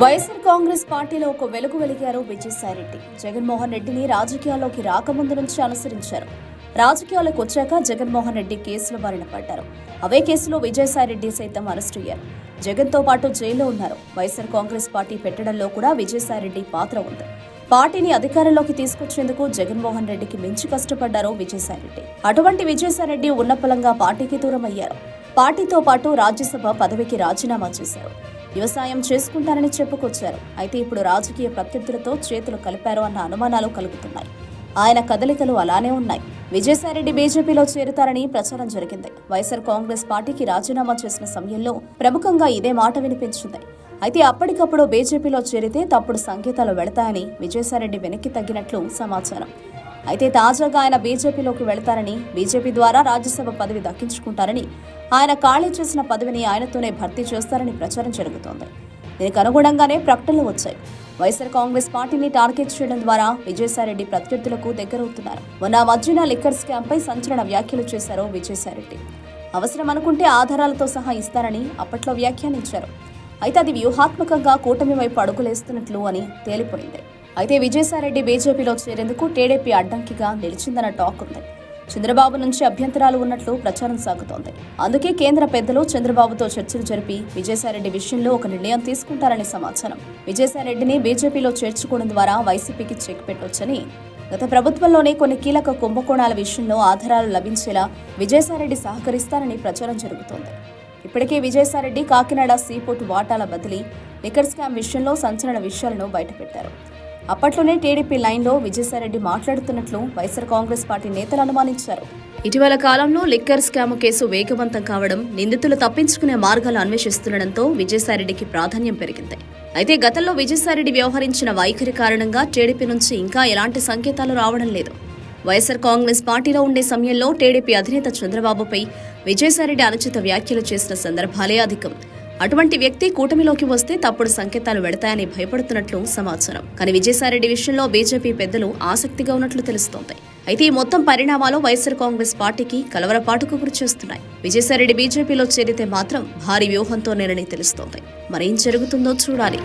వైఎస్ఆర్ కాంగ్రెస్ పార్టీలో ఒక వెలుగు వెలిగారు విజయసాయిరెడ్డి జగన్మోహన్ రెడ్డిని రాజకీయాల్లోకి రాకముందు నుంచి అనుసరించారు. రాజకీయాలకు వచ్చాక జగన్మోహన్ రెడ్డి కేసుల బారిన పడ్డారు. అవే కేసులో విజయసాయిరెడ్డి సైతం అరెస్టు అయ్యారు. జగన్తో పాటు జైల్లో ఉన్నారు. వైఎస్ఆర్ కాంగ్రెస్ పార్టీ పెట్టడంలో కూడా విజయసాయిరెడ్డి పాత్ర ఉంది. పార్టీని అధికారంలోకి తీసుకొచ్చేందుకు జగన్మోహన్ రెడ్డికి మించి కష్టపడ్డారు విజయసాయిరెడ్డి అటువంటి విజయసాయిరెడ్డి ఉన్నపలంగా పార్టీకి దూరం అయ్యారు పార్టీతో పాటు రాజ్యసభ పదవికి రాజీనామా చేశారు. వ్యవసాయం చేసుకుంటారని చెప్పుకొచ్చారు. అయితే ఇప్పుడు రాజకీయ ప్రత్యర్థులతో చేతులు కలిపారు అన్న అనుమానాలు కలుగుతున్నాయి. ఆయన కదలికలు అలానే ఉన్నాయి. విజయసాయిరెడ్డి బీజేపీలో చేరుతారని ప్రచారం జరిగింది. వైఎస్ఆర్ కాంగ్రెస్ పార్టీకి రాజీనామా చేసిన సమయంలో ప్రముఖంగా ఇదే మాట వినిపించింది. అయితే అప్పటికప్పుడు బీజేపీలో చేరితే తప్పుడు సంకేతాలు వెళతాయని విజయసాయిరెడ్డి వెనక్కి తగ్గినట్లు సమాచారం. అయితే తాజాగా ఆయన బీజేపీలోకి వెళతారని బీజేపీ ద్వారా రాజ్యసభ పదవి దక్కించుకుంటారని ఆయన ఖాళీ చేసిన పదవిని ఆయనతోనే భర్తీ చేస్తారని ప్రచారం జరుగుతోంది. దీనికి అనుగుణంగానే ప్రకటనలు వచ్చాయి. వైఎస్ఆర్ కాంగ్రెస్ పార్టీని టార్గెట్ చేయడం ద్వారా విజయసాయిరెడ్డి ప్రత్యర్థులకు దగ్గరవుతున్నారు. మొన్న మధ్యన లిక్కర్ స్కామ్ పై సంచలన వ్యాఖ్యలు చేశారు విజయసాయిరెడ్డి. అవసరం అనుకుంటే ఆధారాలతో సహా ఇస్తారని అప్పట్లో వ్యాఖ్యానించారు. అయితే అది వ్యూహాత్మకంగా కూటమి వైపు అడుగులేస్తున్నట్లు అని తేలిపోయింది. అయితే విజయసాయిరెడ్డి బీజేపీలో చేరేందుకు టీడీపీ అడ్డంకిగా నిలిచిందన్న టాక్ ఉంది. చంద్రబాబు నుంచి అభ్యంతరాలు ఉన్నట్లు ప్రచారం సాగుతోంది. అందుకే కేంద్ర పెద్దలు చంద్రబాబుతో చర్చలు జరిపి విజయసాయిరెడ్డి విషయంలో ఒక నిర్ణయం తీసుకుంటారని సమాచారం. విజయసాయిరెడ్డిని బీజేపీలో చేర్చుకోవడం ద్వారా వైసీపీకి చెక్ పెట్టొచ్చని గత ప్రభుత్వంలోనే కొన్ని కీలక కుంభకోణాల విషయంలో ఆధారాలు లభించేలా విజయసాయిరెడ్డి సహకరిస్తారని ప్రచారం జరుగుతోంది. ఇప్పటికే విజయసాయిరెడ్డి కాకినాడ సీపోర్టు వాటాల బదిలీ లిక్కర్ స్కామ్ విషయంలో సంచలన విషయాలను బయటపెట్టారు. అప్పట్లోనే టీడీపీ లైన్లో విజయసాయిరెడ్డి మాట్లాడుతున్నట్లు వైఎస్ఆర్ కాంగ్రెస్ పార్టీ నేతలు అనుమానించారు. ఇటీవల కాలంలో లిక్కర్ స్కామ్ కేసు వేగవంతం కావడం నిందితులు తప్పించుకునే మార్గాలు అన్వేషిస్తుండటంతో విజయసాయిరెడ్డికి ప్రాధాన్యం పెరిగింది. అయితే గతంలో విజయసాయిరెడ్డి వ్యవహరించిన వైఖరి కారణంగా టీడీపీ నుంచి ఇంకా ఎలాంటి సంకేతాలు రావడం లేదు. వైఎస్ఆర్ కాంగ్రెస్ పార్టీలో ఉండే సమయంలో టీడీపీ అధినేత చంద్రబాబుపై విజయసాయిరెడ్డి అనుచిత వ్యాఖ్యలు చేసిన సందర్భాలే అధికం. అటువంటి వ్యక్తి కూటమిలోకి వస్తే తప్పుడు సంకేతాలు పెడతాయని భయపడుతున్నట్లు సమాచారం. కానీ విజయసాయిరెడ్డి విషయంలో బీజేపీ పెద్దలు ఆసక్తిగా ఉన్నట్లు తెలుస్తోంది. అయితే ఈ మొత్తం పరిణామాలు వైఎస్ఆర్ కాంగ్రెస్ పార్టీకి కలవరపాటుకు గురి చేస్తున్నాయి. విజయసాయిరెడ్డి బీజేపీలో చేరితే మాత్రం భారీ వ్యూహంతోనేనని తెలుస్తోంది. మరేం జరుగుతుందో చూడాలి.